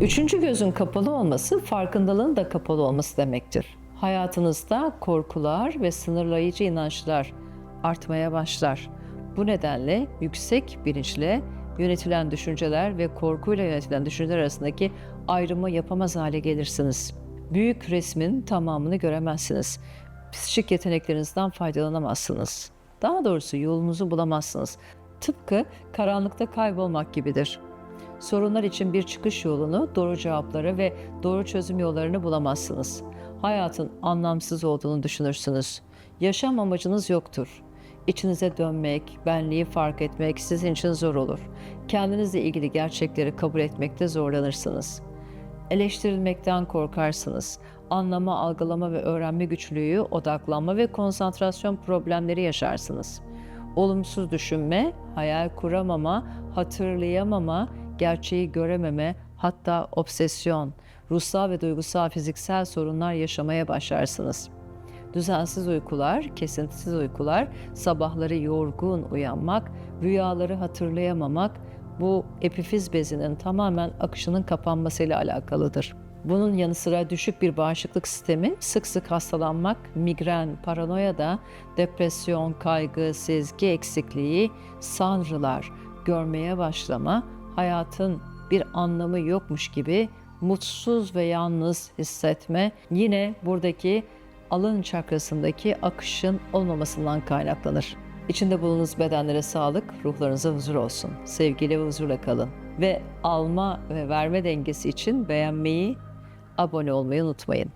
Üçüncü gözün kapalı olması farkındalığın da kapalı olması demektir. Hayatınızda korkular ve sınırlayıcı inançlar artmaya başlar. Bu nedenle yüksek bilinçle yönetilen düşünceler ve korkuyla yönetilen düşünceler arasındaki ayrımı yapamaz hale gelirsiniz. Büyük resmin tamamını göremezsiniz. Psikik yeteneklerinizden faydalanamazsınız. Daha doğrusu yolunuzu bulamazsınız. Tıpkı karanlıkta kaybolmak gibidir. Sorunlar için bir çıkış yolunu, doğru cevapları ve doğru çözüm yollarını bulamazsınız. Hayatın anlamsız olduğunu düşünürsünüz. Yaşam amacınız yoktur. İçinize dönmek, benliği fark etmek sizin için zor olur. Kendinizle ilgili gerçekleri kabul etmekte zorlanırsınız. Eleştirilmekten korkarsınız. Anlama, algılama ve öğrenme güçlüğü, odaklanma ve konsantrasyon problemleri yaşarsınız. Olumsuz düşünme, hayal kuramama, hatırlayamama, gerçeği görememe, hatta obsesyon, ruhsal ve duygusal fiziksel sorunlar yaşamaya başlarsınız. Düzensiz uykular, kesintisiz uykular, sabahları yorgun uyanmak, rüyaları hatırlayamamak bu epifiz bezinin tamamen akışının kapanmasıyla alakalıdır. Bunun yanı sıra düşük bir bağışıklık sistemi, sık sık hastalanmak, migren, paranoya da depresyon, kaygı, sezgi eksikliği, sanrılar, görmeye başlama, hayatın bir anlamı yokmuş gibi mutsuz ve yalnız hissetme yine buradaki alın çakrasındaki akışın olmamasından kaynaklanır. İçinde bulunduğunuz bedenlere sağlık, ruhlarınıza huzur olsun. Sevgiyle ve huzurla kalın. Ve alma ve verme dengesi için beğenmeyi, abone olmayı unutmayın.